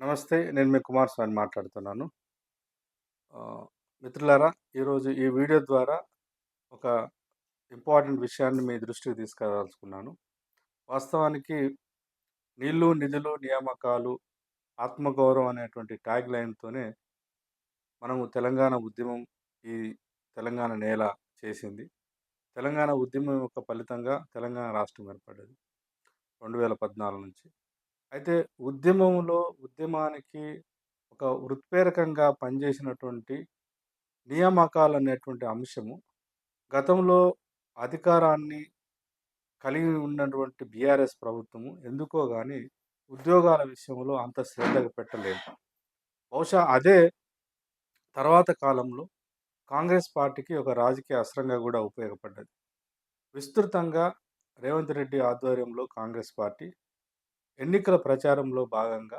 నమస్తే. నేను మీ కుమారస్వామిని మాట్లాడుతున్నాను. మిత్రులారా ఈరోజు ఈ వీడియో ద్వారా ఒక ఇంపార్టెంట్ విషయాన్ని మీ దృష్టికి తీసుకురాదలుచుకున్నాను. వాస్తవానికి నీళ్ళు, నిధులు, నియామకాలు, ఆత్మగౌరవం అనేటువంటి ట్యాగ్ లైన్‌తోనే మనము తెలంగాణ ఉద్యమం ఈ తెలంగాణ నేల చేసింది. తెలంగాణ ఉద్యమం యొక్క ఫలితంగా తెలంగాణ రాష్ట్రం ఏర్పడ్డది. 2014 నుంచి. అయితే ఉద్యమంలో ఉద్యమానికి ఒక ఉత్ప్రేరకంగా పనిచేసినటువంటి నియామకాలు అనేటువంటి అంశము గతంలో అధికారాన్ని కలిగి ఉన్నటువంటి బీఆర్ఎస్ ప్రభుత్వము ఎందుకో కానీ ఉద్యోగాల విషయంలో అంత శ్రద్ధ పెట్టలేదు. బహుశా అదే తర్వాత కాలంలో కాంగ్రెస్ పార్టీకి ఒక రాజకీయ అస్త్రంగా కూడా ఉపయోగపడ్డది. విస్తృతంగా రేవంత్ రెడ్డి ఆధ్వర్యంలో కాంగ్రెస్ పార్టీ ఎన్నికల ప్రచారంలో భాగంగా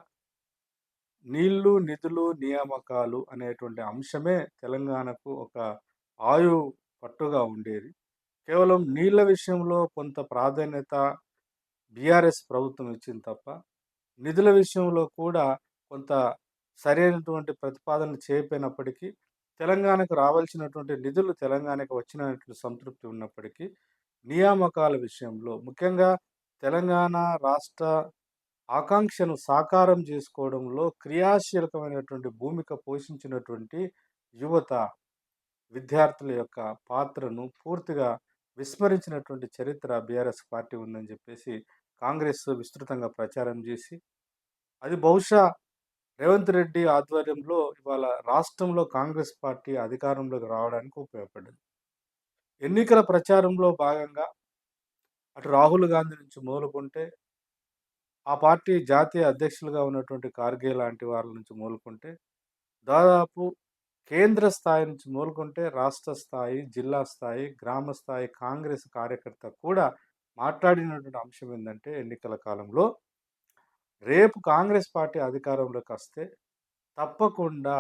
నీళ్ళు, నిధులు, నియామకాలు అనేటువంటి అంశమే తెలంగాణకు ఒక ఆయు పట్టుగా ఉండేది. కేవలం నీళ్ళ విషయంలో కొంత ప్రాధాన్యత బీఆర్ఎస్ ప్రభుత్వం ఇచ్చింది తప్ప, నిధుల విషయంలో కూడా కొంత సరైనటువంటి ప్రతిపాదన చేయపోయినప్పటికీ తెలంగాణకు రావాల్సినటువంటి నిధులు తెలంగాణకు వచ్చినట్లు సంతృప్తి ఉన్నప్పటికీ, నియామకాల విషయంలో ముఖ్యంగా తెలంగాణ రాష్ట్ర ఆకాంక్షను సాకారం చేసుకోవడంలో క్రియాశీలకమైనటువంటి భూమిక పోషించినటువంటి యువత, విద్యార్థుల యొక్క పాత్రను పూర్తిగా విస్మరించినటువంటి చరిత్ర బీఆర్ఎస్ పార్టీ ఉందని చెప్పేసి కాంగ్రెస్ విస్తృతంగా ప్రచారం చేసి, అది బహుశా రేవంత్ రెడ్డి ఆధ్వర్యంలో ఇవాళ రాష్ట్రంలో కాంగ్రెస్ పార్టీ అధికారంలోకి రావడానికి ఉపయోగపడింది. ఎన్నికల ప్రచారంలో భాగంగా అటు రాహుల్ గాంధీ నుంచి మొదలుకుంటే ఆ పార్టీ జాతీయ అధ్యక్షులుగా ఉన్నటువంటి ఖార్గే లాంటి వాళ్ళ నుంచి మొదలుకుంటే, దాదాపు కేంద్ర స్థాయి నుంచి మొదలుకుంటే రాష్ట్ర స్థాయి, జిల్లా స్థాయి, గ్రామ స్థాయి కాంగ్రెస్ కార్యకర్త కూడా మాట్లాడినటువంటి అంశం ఏంటంటే ఎన్నికల కాలంలో, రేపు కాంగ్రెస్ పార్టీ అధికారంలోకి వస్తే తప్పకుండా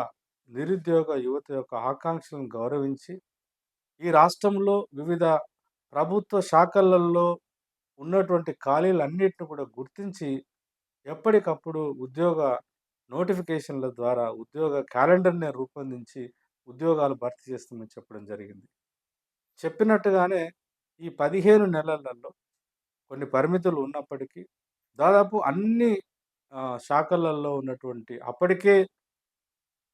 నిరుద్యోగ యువత యొక్క ఆకాంక్షలను గౌరవించి, ఈ రాష్ట్రంలో వివిధ ప్రభుత్వ శాఖలలో ఉన్నటువంటి ఖాళీలన్నిటిని కూడా గుర్తించి, ఎప్పటికప్పుడు ఉద్యోగ నోటిఫికేషన్‌ల ద్వారా ఉద్యోగ క్యాలెండర్‌ని రూపొందించి ఉద్యోగాలు భర్తీ చేస్తామని చెప్పడం జరిగింది. చెప్పినట్టుగానే ఈ 15 నెలలలో కొన్ని పరిమితులు ఉన్నప్పటికీ, దాదాపు అన్ని శాఖలలో ఉన్నటువంటి అప్పటికే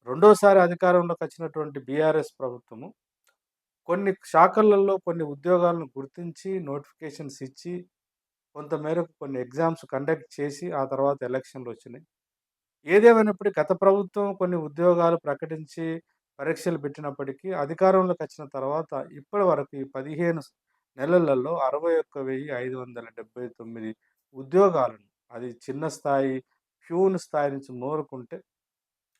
రెండోసారి అధికారంలోకి వచ్చినటువంటి బీఆర్ఎస్ ప్రభుత్వము, కొన్ని శాఖలలో కొన్ని ఉద్యోగాలను గుర్తించి నోటిఫికేషన్స్ ఇచ్చి, కొంతమేరకు కొన్ని ఎగ్జామ్స్ కండక్ట్ చేసి, ఆ తర్వాత ఎలక్షన్లు వచ్చినాయి ఏదేమైనప్పటికీ గత ప్రభుత్వం కొన్ని ఉద్యోగాలు ప్రకటించి, పరీక్షలు పెట్టినప్పటికీ అధికారంలోకి వచ్చిన తర్వాత ఇప్పటి వరకు ఈ 15 స్ నెలలలో 61,579 ఉద్యోగాలను అది చిన్న స్థాయి ప్యూన్ స్థాయి నుంచి మోరుకుంటే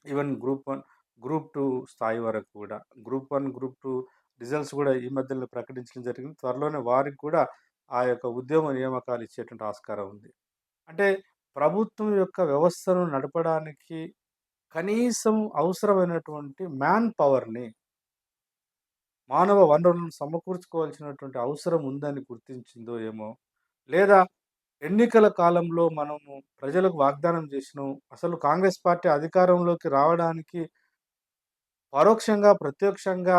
even group one group two స్థాయి వరకు కూడా group one group two results కూడా ఈ మధ్యలో ప్రకటించడం జరిగింది. త్వరలోనే వారికి కూడా ఆ యొక్క ఉద్యోగ నియామకాలు ఇచ్చేటువంటి ఆస్కారం ఉంది. అంటే ప్రభుత్వం యొక్క వ్యవస్థను నడపడానికి కనీసం అవసరమైనటువంటి మ్యాన్ పవర్‌ని మానవ వనరులను సమకూర్చుకోవాల్సినటువంటి అవసరం ఉందని గుర్తించిందో ఏమో! లేదా ఎన్నికల కాలంలో మనము ప్రజలకు వాగ్దానం చేసినాం. అసలు కాంగ్రెస్ పార్టీ అధికారంలోకి రావడానికి పరోక్షంగా, ప్రత్యక్షంగా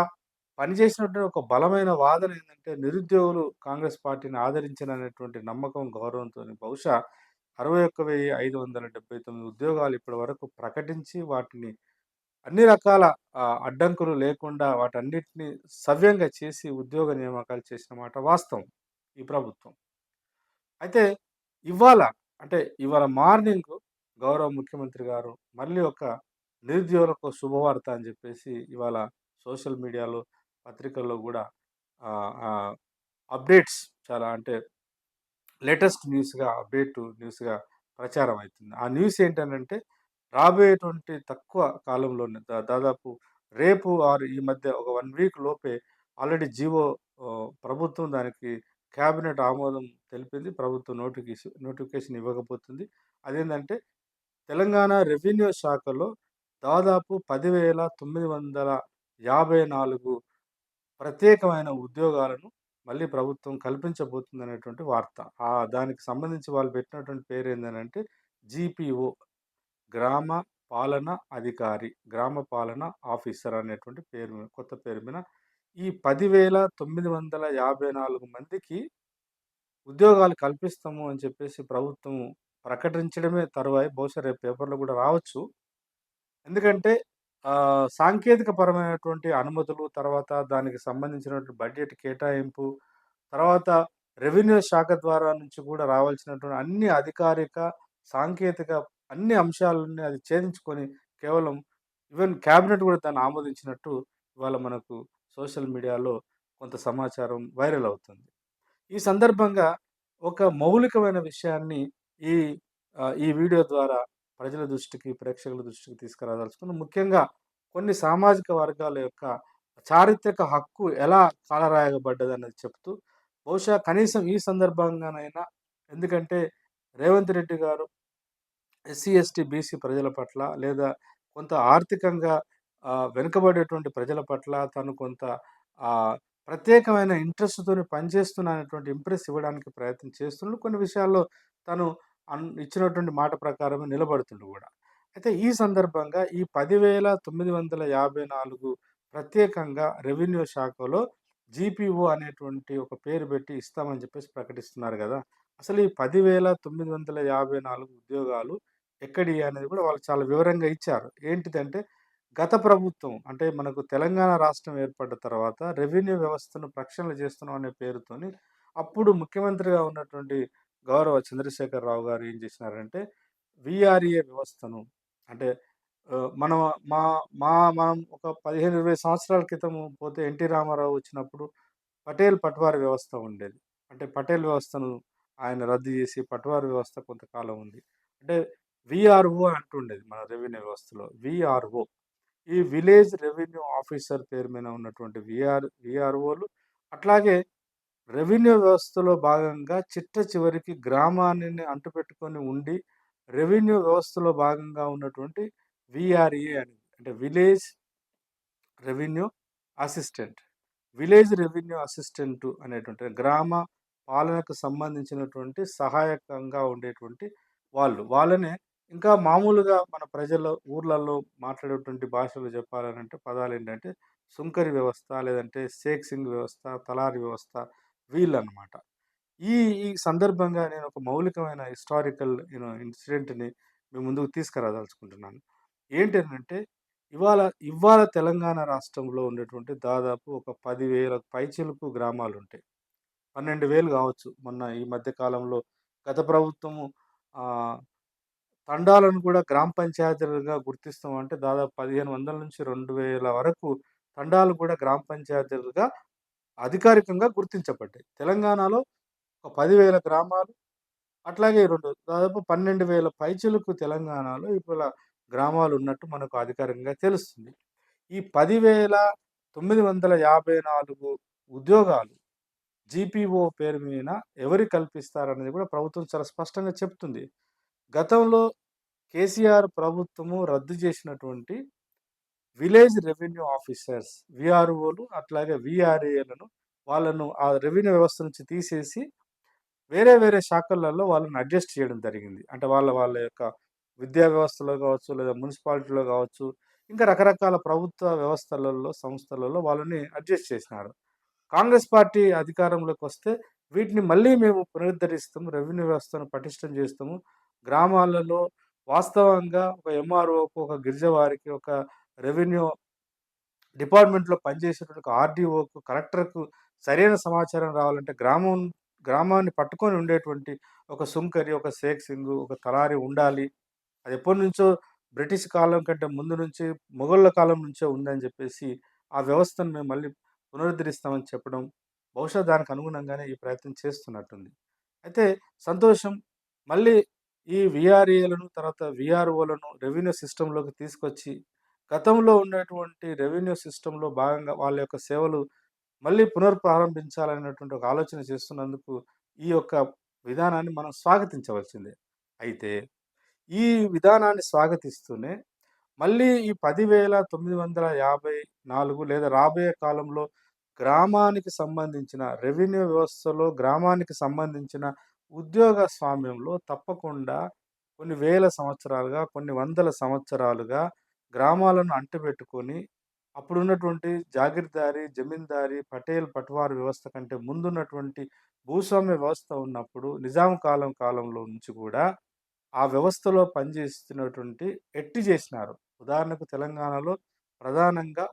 పనిచేసినటువంటి ఒక బలమైన వాదన ఏంటంటే నిరుద్యోగులు కాంగ్రెస్ పార్టీని ఆదరించినటువంటి నమ్మకం, గౌరవంతోని బహుశా 61,579 ఉద్యోగాలు ఇప్పటి వరకు ప్రకటించి, వాటిని అన్ని రకాల అడ్డంకులు లేకుండా వాటన్నిటిని సవ్యంగా చేసి ఉద్యోగ నియామకాలు చేసిన మాట వాస్తవం ఈ ప్రభుత్వం. అయితే ఇవాళ అంటే ఇవాళ మార్నింగ్ గౌరవ ముఖ్యమంత్రి గారు మళ్ళీ ఒక నిరుద్యోగులకు శుభవార్త అని చెప్పేసి ఇవాళ సోషల్ మీడియాలో, పత్రికల్లో కూడా అప్డేట్స్ చాలా అంటే లేటెస్ట్ న్యూస్‌గా, అప్డేట్ న్యూస్‌గా ప్రచారం అవుతుంది ఆ న్యూస్ ఏంటంటే రాబోయేటువంటి తక్కువ కాలంలోనే దా దాదాపు రేపు ఆర్ ఈ మధ్య ఒక వన్ వీక్ లోపే ఆల్రెడీ జీవో ప్రభుత్వం దానికి క్యాబినెట్ ఆమోదం తెలిపింది. ప్రభుత్వం నోటిఫికేషన్ నోటిఫికేషన్ ఇవ్వకపోతుంది. అదేంటంటే తెలంగాణ రెవెన్యూ శాఖలో దాదాపు 10,954 ప్రత్యేకమైన ఉద్యోగాలను మళ్ళీ ప్రభుత్వం కల్పించబోతుందనేటువంటి వార్త. ఆ దానికి సంబంధించి వాళ్ళు పెట్టినటువంటి పేరు ఏంటంటే జీపీఓ గ్రామ పాలన అధికారి, గ్రామ పాలన ఆఫీసర్ అనేటువంటి పేరు మీద కొత్త పేరు మీద ఈ 10,954 మందికి ఉద్యోగాలు కల్పిస్తాము అని చెప్పేసి ప్రభుత్వం ప్రకటించడమే తరువాయి బహుశా రేపు పేపర్‌లో కూడా రావచ్చు. ఎందుకంటే సాంకేతిక పరమైనటువంటి అనుమతులు, తర్వాత దానికి సంబంధించినటువంటి బడ్జెట్ కేటాయింపు, తర్వాత రెవెన్యూ శాఖ ద్వారా నుంచి కూడా రావాల్సినటువంటి అన్ని అధికారిక, సాంకేతిక అన్ని అంశాలని అది ఛేదించుకొని కేవలం ఈవెన్ క్యాబినెట్ కూడా దాన్ని ఆమోదించినట్టు ఇవాళ మనకు సోషల్ మీడియాలో కొంత సమాచారం వైరల్ అవుతుంది. ఈ సందర్భంగా ఒక మౌలికమైన విషయాన్ని ఈ ఆహ్, ఈ వీడియో ద్వారా ప్రజల దృష్టికి, ప్రేక్షకుల దృష్టికి తీసుకురాదలుచుకున్నాను. ముఖ్యంగా కొన్ని సామాజిక వర్గాల యొక్క చారిత్రక హక్కు ఎలా కాలరాయబడ్డదన్నది చెప్తూ, బహుశా కనీసం ఈ సందర్భంగానైనా ఎందుకంటే రేవంత్ రెడ్డి గారు ఎస్సీ, ఎస్టీ, బీసీ ప్రజల పట్ల లేదా కొంత ఆర్థికంగా వెనుకబడేటువంటి ప్రజల పట్ల తను కొంత ప్రత్యేకమైన ఇంట్రెస్ట్‌తోని పనిచేస్తున్ననేటువంటి ఇంప్రెస్ ఇవ్వడానికి ప్రయత్నం చేస్తున్నాడు కొన్ని విషయాల్లో తను అన్ ఇచ్చినటువంటి మాట ప్రకారమే నిలబడుతుండు కూడా అయితే ఈ సందర్భంగా ఈ 10,954 ప్రత్యేకంగా రెవెన్యూ శాఖలో జీపీఓ అనేటువంటి ఒక పేరు పెట్టి ఇస్తామని చెప్పేసి ప్రకటిస్తున్నారు కదా అసలు ఈ 10,954 ఉద్యోగాలు ఎక్కడి అనేది కూడా వాళ్ళు చాలా వివరంగా ఇచ్చారు. ఏంటిదంటే గత ప్రభుత్వం అంటే మనకు తెలంగాణ రాష్ట్రం ఏర్పడ్డ తర్వాత రెవెన్యూ వ్యవస్థను ప్రక్షాళన చేస్తున్నాం అనే పేరుతోని అప్పుడు ముఖ్యమంత్రిగా ఉన్నటువంటి గౌరవ చంద్రశేఖరరావు గారు ఏం చేసినారంటే విఆర్ఏ వ్యవస్థను అంటే మనం మా మా మనం ఒక 15, 20 సంవత్సరాల క్రితం పోతే ఎన్టీ రామారావు వచ్చినప్పుడు పటేల్ పట్వారి వ్యవస్థ ఉండేది. అంటే పటేల్ వ్యవస్థను ఆయన రద్దు చేసి పట్వారి వ్యవస్థ కొంతకాలం ఉంది. అంటే వీఆర్ఓ అంటుండేది మన రెవెన్యూ వ్యవస్థలో. విఆర్ఓ ఈ విలేజ్ రెవెన్యూ ఆఫీసర్ పేరు మీద ఉన్నటువంటి వీఆర్ విఆర్ఓలు అట్లాగే రెవెన్యూ వ్యవస్థలో భాగంగా చిట్ట చివరికి గ్రామాన్ని అంటుపెట్టుకొని ఉండి రెవెన్యూ వ్యవస్థలో భాగంగా ఉన్నటువంటి వీఆర్ఏ అని అంటే village revenue assistant. Village revenue assistant అనేటువంటి గ్రామ పాలనకు సంబంధించినటువంటి సహాయకంగా ఉండేటువంటి వాళ్ళు. వాళ్ళనే ఇంకా మామూలుగా మన ప్రజల ఊర్లలో మాట్లాడేటువంటి భాషలో చెప్పాలనంటే పదాలేంటంటే సుంకరి వ్యవస్థ, లేదంటే షేక్ సింగ్ వ్యవస్థ, తలారి వ్యవస్థ వీళ్ళనమాట. ఈ ఈ సందర్భంగా నేను ఒక మౌలికమైన హిస్టారికల్ యూనో ఇన్సిడెంట్‌ని మీ ముందుకు తీసుకురాదలుచుకుంటున్నాను. ఏంటంటే ఇవాళ ఇవ్వాళ తెలంగాణ రాష్ట్రంలో ఉండేటువంటి దాదాపు ఒక పదివేల పైచిలుపు గ్రామాలు ఉంటాయి పన్నెండు వేలు కావచ్చు. మొన్న ఈ మధ్య కాలంలో గత ప్రభుత్వము తండాలను కూడా గ్రామ పంచాయతీలుగా గుర్తిస్తామంటే దాదాపు 1500-2000 వరకు తండాలు కూడా గ్రామ పంచాయతీలుగా అధికారికంగా గుర్తించబడ్డాయి. తెలంగాణలో ఒక పదివేల గ్రామాలు అట్లాగే రెండు దాదాపు 12,000 పైచిలుకు తెలంగాణలో ఇప్పుడు గ్రామాలు ఉన్నట్టు మనకు అధికారికంగా తెలుస్తుంది. ఈ 10,954 ఉద్యోగాలు జీపీఓ పేరు మీద ఎవరికి కల్పిస్తారనేది కూడా ప్రభుత్వం చాలా స్పష్టంగా చెప్తుంది. గతంలో కేసీఆర్ ప్రభుత్వము రద్దు చేసినటువంటి విలేజ్ రెవెన్యూ ఆఫీసర్స్ వీఆర్ఓలు అట్లాగే వీఆర్ఏలను వాళ్ళను ఆ రెవెన్యూ వ్యవస్థ నుంచి తీసేసి వేరే వేరే శాఖలలో వాళ్ళని అడ్జస్ట్ చేయడం జరిగింది. అంటే వాళ్ళ వాళ్ళ యొక్క విద్యా వ్యవస్థలో కావచ్చు, లేదా మున్సిపాలిటీలో కావచ్చు, ఇంకా రకరకాల ప్రభుత్వ వ్యవస్థలలో, సంస్థలలో వాళ్ళని అడ్జస్ట్ చేసినారు. కాంగ్రెస్ పార్టీ అధికారంలోకి వస్తే వీటిని మళ్ళీ మేము పునరుద్ధరిస్తాము. రెవెన్యూ వ్యవస్థను పటిష్టం చేస్తాము. గ్రామాలలో వాస్తవంగా ఒక ఎంఆర్ఓకు, ఒక గిరిజవారికి, ఒక రెవెన్యూ డిపార్ట్మెంట్‌లో పనిచేసేటువంటి ఆర్‌డీఓకు, కలెక్టర్‌కు సరైన సమాచారం రావాలంటే గ్రామం గ్రామాన్ని పట్టుకొని ఉండేటువంటి ఒక సుంకరి, ఒక షేక్ సింగు, ఒక తలారి ఉండాలి. అది ఎప్పటినుంచో బ్రిటిష్ కాలం కంటే ముందు నుంచి మొఘళ్ళ కాలం నుంచే ఉందని చెప్పేసి ఆ వ్యవస్థను మేము మళ్ళీ పునరుద్ధరిస్తామని చెప్పడం, బహుశా దానికి అనుగుణంగానే ఈ ప్రయత్నం చేస్తున్నట్టుంది. అయితే సంతోషం. మళ్ళీ ఈ వీఆర్ఏలను తర్వాత వీఆర్ఓలను రెవెన్యూ సిస్టంలోకి తీసుకొచ్చి గతంలో ఉన్నటువంటి రెవెన్యూ సిస్టంలో భాగంగా వాళ్ళ యొక్క సేవలు మళ్ళీ పునర్ప్రారంభించాలనేటువంటి ఒక ఆలోచన చేస్తున్నందుకు ఈ యొక్క విధానాన్ని మనం స్వాగతించవలసిందే. అయితే ఈ విధానాన్ని స్వాగతిస్తూనే మళ్ళీ ఈ 10,954 లేదా రాబోయే కాలంలో గ్రామానికి సంబంధించిన రెవెన్యూ వ్యవస్థలో గ్రామానికి సంబంధించిన ఉద్యోగ స్వామ్యంలో తప్పకుండా కొన్ని వేల సంవత్సరాలుగా, కొన్ని వందల సంవత్సరాలుగా గ్రామాలను అంటిపెట్టుకొని అప్పుడున్నటువంటి జాగీర్దారి, జమీందారి, పటేల్, పట్వార్ వ్యవస్థ కంటే ముందున్నటువంటి భూస్వామ్య వ్యవస్థ ఉన్నప్పుడు నిజాం కాలం కాలంలో నుంచి కూడా ఆ వ్యవస్థలో పనిచేస్తున్నటువంటి ఎట్టి చేసినారు. ఉదాహరణకు తెలంగాణలో ప్రధానంగా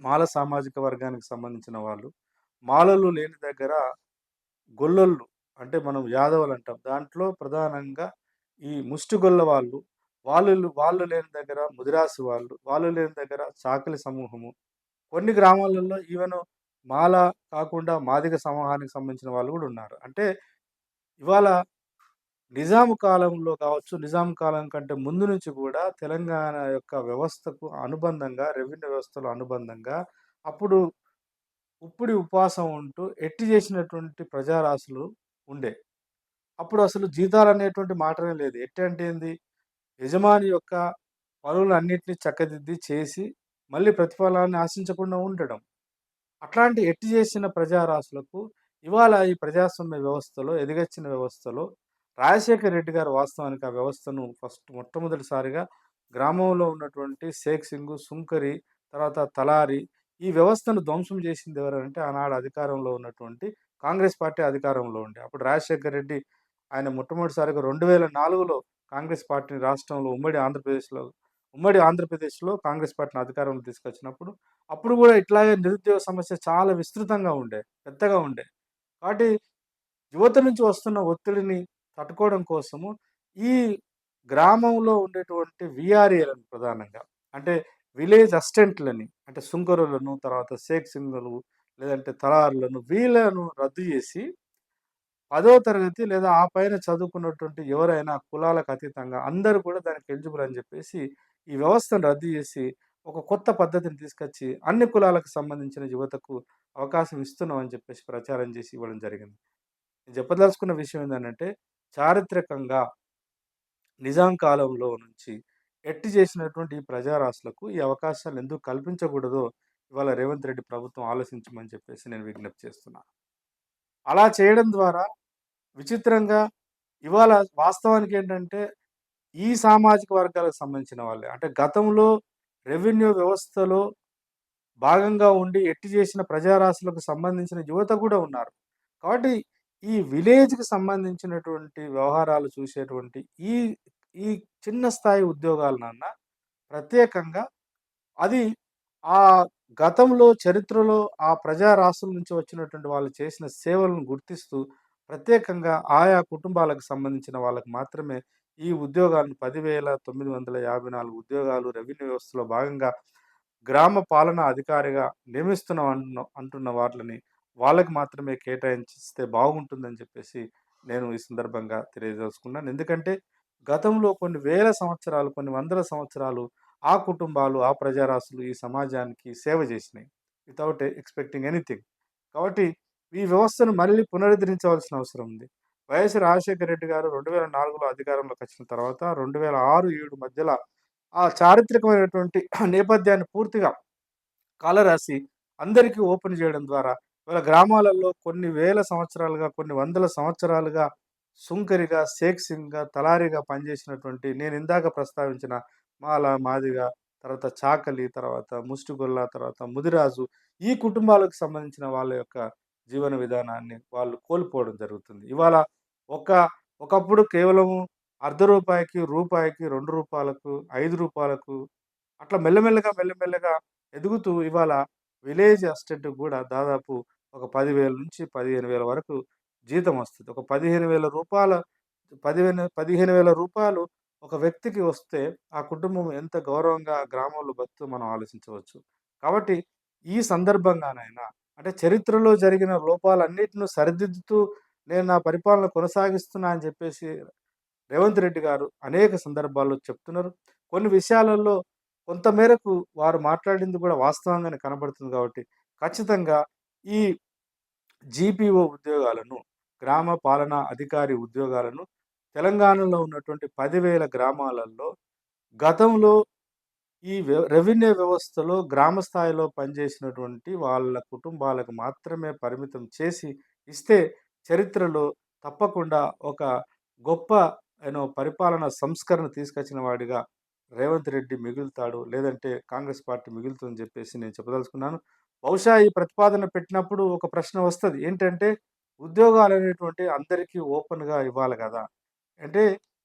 మాల సామాజిక వర్గానికి సంబంధించిన వాళ్ళు. మాలలు లేని దగ్గర గొల్లళ్ళు అంటే మనం యాదవులు అంటాం. దాంట్లో ప్రధానంగా ఈ ముష్టిగొల్ల వాళ్ళు, వాళ్ళు వాళ్ళు లేని దగ్గర ముదిరాసు వాళ్ళు, వాళ్ళు లేని దగ్గర చాకలి సమూహము. కొన్ని గ్రామాలలో ఈవెన్ మాల కాకుండా మాదిగ సమూహానికి సంబంధించిన వాళ్ళు కూడా ఉన్నారు. అంటే ఇవాళ నిజాం కాలంలో కావచ్చు, నిజాం కాలం కంటే ముందు నుంచి కూడా తెలంగాణ యొక్క వ్యవస్థకు అనుబంధంగా, రెవెన్యూ వ్యవస్థలో అనుబంధంగా అప్పుడు ఉప్పుడి ఉపవాసం ఉంటూ ఎట్టి చేసినటువంటి ప్రజారాశులు ఉండే. అప్పుడు అసలు జీతాలు అనేటువంటి మాటనే లేదు. ఎట్టి అంటే ఏంది? యజమాని యొక్క పనులన్నిటిని చక్కదిద్ది చేసి, మళ్ళీ ప్రతిఫలాన్ని ఆశించకుండా ఉండడం. అట్లాంటి ఎట్టి చేసిన ప్రజారాశులకు ఇవాళ ఈ ప్రజాస్వామ్య వ్యవస్థలో, ఎదిగచ్చిన వ్యవస్థలో రాజశేఖర్ రెడ్డి గారు వాస్తవానికి ఆ వ్యవస్థను ఫస్ట్ మొట్టమొదటిసారిగా గ్రామంలో ఉన్నటువంటి షేక్ సింగ్ సుంకరి, తర్వాత తలారి ఈ వ్యవస్థను ధ్వంసం చేసింది ఎవరంటే ఆనాడు అధికారంలో ఉన్నటువంటి కాంగ్రెస్ పార్టీ అధికారంలో ఉండే. అప్పుడు రాజశేఖర్ రెడ్డి ఆయన మొట్టమొదటిసారిగా 2004లో కాంగ్రెస్ పార్టీని రాష్ట్రంలో ఉమ్మడి ఆంధ్రప్రదేశ్‌లో ఉమ్మడి ఆంధ్రప్రదేశ్‌లో కాంగ్రెస్ పార్టీని అధికారంలో తీసుకొచ్చినప్పుడు, అప్పుడు కూడా ఇట్లాగే నిరుద్యోగ సమస్య చాలా విస్తృతంగా ఉండే. పెద్దగా ఉండే. కాబట్టి యువత నుంచి వస్తున్న ఒత్తిడిని తట్టుకోవడం కోసము ఈ గ్రామంలో ఉండేటువంటి విఆర్ఏలను ప్రధానంగా అంటే విలేజ్ అసిస్టెంట్‌లని అంటే సుంకరులను, తర్వాత షేక్ సింగులు లేదంటే తరారులను వీళ్ళను రద్దు చేసి పదో తరగతి లేదా ఆ పైన చదువుకున్నటువంటి ఎవరైనా కులాలకు అతీతంగా అందరూ కూడా దానికి ఎలిజిబుల్ అని చెప్పేసి ఈ వ్యవస్థను రద్దు చేసి ఒక కొత్త పద్ధతిని తీసుకొచ్చి అన్ని కులాలకు సంబంధించిన యువతకు అవకాశం ఇస్తున్నాం అని చెప్పేసి ప్రచారం చేసి ఇవ్వడం జరిగింది. నేను చెప్పదలుచుకున్న విషయం ఏందనంటే చారిత్రకంగా నిజాం కాలంలో నుంచి ఎట్టి చేసినటువంటి ఈ ప్రజారాశులకు ఈ అవకాశాలు ఎందుకు కల్పించకూడదో ఇవాళ రేవంత్ రెడ్డి ప్రభుత్వం ఆలోచించమని చెప్పేసి నేను విజ్ఞప్తి చేస్తున్నాను అలా చేయడం ద్వారా విచిత్రంగా ఇవాళ వాస్తవానికి ఏంటంటే ఈ సామాజిక వర్గాలకు సంబంధించిన వాళ్ళే. అంటే గతంలో రెవెన్యూ వ్యవస్థలో భాగంగా ఉండి ఎట్టి చేసిన ప్రజారాశులకు సంబంధించిన యువత కూడా ఉన్నారు. కాబట్టి ఈ విలేజ్‌కి సంబంధించినటువంటి వ్యవహారాలు చూసేటువంటి ఈ ఈ చిన్న స్థాయి ఉద్యోగాలనన్నా ప్రత్యేకంగా అది ఆ గతంలో చరిత్రలో ఆ ప్రజా రాష్ట్రం నుంచి వచ్చినటువంటి వాళ్ళు చేసిన సేవలను గుర్తిస్తూ ప్రత్యేకంగా ఆయా కుటుంబాలకు సంబంధించిన వాళ్ళకి మాత్రమే ఈ ఉద్యోగాలను 10,954 ఉద్యోగాలు రెవెన్యూ వ్యవస్థలో భాగంగా గ్రామ పాలనా అధికారిగా నియమిస్తున్నాం అంటున్న అంటున్న వాటిని వాళ్ళకి మాత్రమే కేటాయించిస్తే బాగుంటుందని చెప్పేసి నేను ఈ సందర్భంగా తెలియజేసుకున్నాను. ఎందుకంటే గతంలో కొన్ని వేల సంవత్సరాలు, కొన్ని వందల సంవత్సరాలు ఆ కుటుంబాలు, ఆ ప్రజారాశులు ఈ సమాజానికి సేవ చేసినాయి. Without expecting anything. కాబట్టి ఈ వ్యవస్థను మళ్ళీ పునరుద్ధరించవలసిన అవసరం ఉంది. వైఎస్ రాజశేఖర రెడ్డి గారు 2004లో అధికారంలోకి వచ్చిన తర్వాత రెండు వేల ఆరు ఏడు మధ్యలో ఆ చారిత్రకమైనటువంటి నేపథ్యాన్ని పూర్తిగా కాలరాసి అందరికీ ఓపెన్ చేయడం ద్వారా ఇవాళ గ్రామాలలో కొన్ని వేల సంవత్సరాలుగా, కొన్ని వందల సంవత్సరాలుగా సుంకరిగా, సేక్సింగ్గా తలారిగా పనిచేసినటువంటి నేను ఇందాక ప్రస్తావించిన మాల, మాదిగ, తర్వాత చాకలి, తర్వాత ముష్టిగొల్ల, తర్వాత ముదిరాజు ఈ కుటుంబాలకు సంబంధించిన వాళ్ళ యొక్క జీవన విధానాన్ని వాళ్ళు కోల్పోవడం జరుగుతుంది. ఇవాళ ఒక ఒకప్పుడు కేవలము అర్ధ రూపాయికి, రూపాయికి, రెండు రూపాయలకు ఐదు రూపాయలకు అట్లా మెల్లమెల్లగా, మెల్లమెల్లగా ఎదుగుతూ ఇవాళ విలేజ్ అసిస్టెంట్ కూడా దాదాపు ఒక 10,000-15,000 వరకు జీతం వస్తుంది ఒక పదిహేను వేల రూపాయల పదివేల పదిహేను వేల రూపాయలు ఒక వ్యక్తికి వస్తే ఆ కుటుంబం ఎంత గౌరవంగా గ్రామంలో బతుకు మనం ఆలోచించవచ్చు. కాబట్టి ఈ సందర్భంగానైనా అంటే చరిత్రలో జరిగిన లోపాలన్నిటిని సరిదిద్దుతూ నేను నా పరిపాలన కొనసాగిస్తున్నా అని చెప్పేసి రేవంత్ రెడ్డి గారు అనేక సందర్భాల్లో చెప్తున్నారు. కొన్ని విషయాలలో కొంత మేరకు వారు మాట్లాడింది కూడా వాస్తవంగానే కనబడుతుంది కాబట్టి ఖచ్చితంగా ఈ జీపీఓ ఉద్యోగాలను, గ్రామ పాలనా అధికారి ఉద్యోగాలను తెలంగాణలో ఉన్నటువంటి పదివేల గ్రామాలలో గతంలో ఈ రెవెన్యూ వ్యవస్థలో గ్రామ స్థాయిలో పనిచేసినటువంటి వాళ్ళ కుటుంబాలకు మాత్రమే పరిమితం చేసి ఇస్తే చరిత్రలో తప్పకుండా ఒక గొప్ప యూనో పరిపాలన సంస్కరణ తీసుకొచ్చిన వాడిగా రేవంత్ రెడ్డి మిగులుతాడు. లేదంటే కాంగ్రెస్ పార్టీ మిగులుతుందని చెప్పేసి నేను చెప్పదలుచుకున్నాను. బహుశా ఈ ప్రతిపాదన పెట్టినప్పుడు ఒక ప్రశ్న వస్తుంది ఏంటంటే ఉద్యోగాలు అనేటువంటి అందరికీ ఓపెన్‌గా ఇవ్వాలి కదా అంటే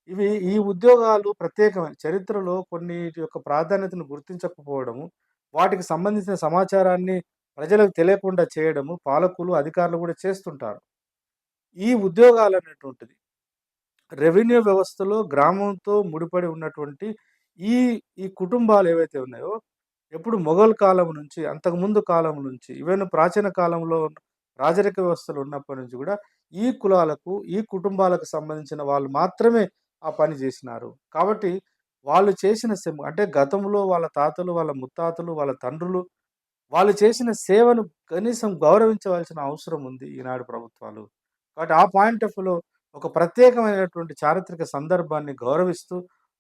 ఇవి ఈ ఉద్యోగాలు ప్రత్యేకమైన చరిత్రలో కొన్నిటి యొక్క ప్రాధాన్యతను గుర్తించకపోవడము, వాటికి సంబంధించిన సమాచారాన్ని ప్రజలకు తెలియకుండా చేయడము పాలకులు, అధికారులు కూడా చేస్తుంటారు. ఈ ఉద్యోగాలు అనేటువంటిది రెవెన్యూ వ్యవస్థలో గ్రామంతో ముడిపడి ఉన్నటువంటి ఈ, ఈ కుటుంబాలు ఏవైతే ఉన్నాయో, ఎప్పుడు మొఘల్ కాలం నుంచి, అంతకుముందు కాలం నుంచి, ఈవెన్ ప్రాచీన కాలంలో రాజరిక వ్యవస్థలు ఉన్నప్పటి నుంచి కూడా ఈ కులాలకు, ఈ కుటుంబాలకు సంబంధించిన వాళ్ళు మాత్రమే ఆ పని చేసినారు కాబట్టి వాళ్ళు చేసిన సేవ అంటే గతంలో వాళ్ళ తాతలు, వాళ్ళ ముత్తాతలు, వాళ్ళ తండ్రులు వాళ్ళు చేసిన సేవను కనీసం గౌరవించవలసిన అవసరం ఉంది ఈనాడు ప్రభుత్వాలు. కాబట్టి ఆ పాయింట్ ఆఫ్ వ్యూలో ఒక ప్రత్యేకమైనటువంటి చారిత్రక సందర్భాన్ని గౌరవిస్తూ,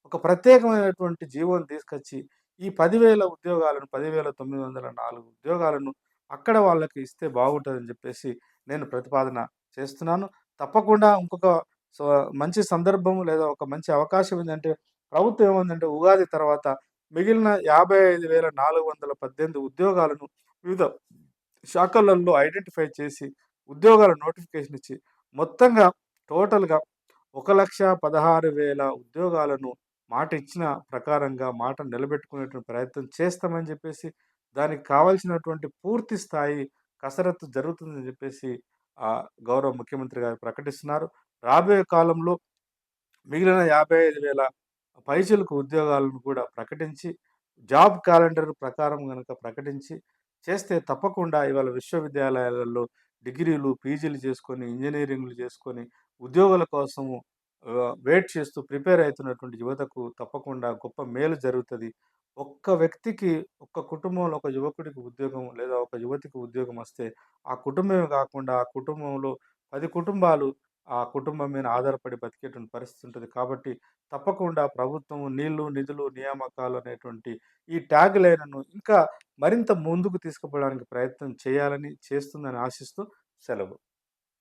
ఒక ప్రత్యేకమైనటువంటి జీవోని తీసుకొచ్చి, ఈ పదివేల ఉద్యోగాలను 10,904 ఉద్యోగాలను అక్కడ వాళ్ళకి ఇస్తే బాగుంటుందని చెప్పేసి నేను ప్రతిపాదన చేస్తున్నాను. తప్పకుండా ఇంకొక సో మంచి సందర్భం లేదా ఒక మంచి అవకాశం ఏంటంటే ప్రభుత్వం ఏముందంటే ఉగాది తర్వాత మిగిలిన 55,418 ఉద్యోగాలను వివిధ శాఖలలో ఐడెంటిఫై చేసి, ఉద్యోగాల నోటిఫికేషన్ ఇచ్చి, మొత్తంగా టోటల్‌గా 1,16,000 ఉద్యోగాలను మాట ఇచ్చిన ప్రకారంగా మాట నిలబెట్టుకునేటువంటి ప్రయత్నం చేస్తామని చెప్పేసి దానికి కావాల్సినటువంటి పూర్తి స్థాయి కసరత్తు జరుగుతుందని చెప్పేసి ఆ గౌరవ ముఖ్యమంత్రి గారు ప్రకటిస్తున్నారు. రాబోయే కాలంలో మిగిలిన 55,000 పైచిలుకు ఉద్యోగాలను కూడా ప్రకటించి, జాబ్ క్యాలెండర్ ప్రకారం కనుక ప్రకటించి చేస్తే తప్పకుండా ఇవాళ విశ్వవిద్యాలయాలలో డిగ్రీలు, పీజీలు చేసుకొని, ఇంజనీరింగ్లు చేసుకొని, ఉద్యోగాల కోసము వెయిట్ చేస్తూ ప్రిపేర్ అవుతున్నటువంటి యువతకు తప్పకుండా గొప్ప మేలు జరుగుతుంది ఒక్క వ్యక్తికి, ఒక్క కుటుంబంలో ఒక యువకుడికి ఉద్యోగం లేదా ఒక యువతికి ఉద్యోగం వస్తే, ఆ కుటుంబమే కాకుండా ఆ కుటుంబంలో పది కుటుంబాలు ఆ కుటుంబం మీద ఆధారపడి బతికేటువంటి పరిస్థితి ఉంటుంది కాబట్టి తప్పకుండా ప్రభుత్వం నీళ్ళు, నిధులు, నియామకాలు అనేటువంటి ఈ ట్యాగ్ లైన్‌ను ఇంకా మరింత ముందుకు తీసుకుపోవడానికి ప్రయత్నం చేయాలని, చేస్తుందని ఆశిస్తూ సెలవు.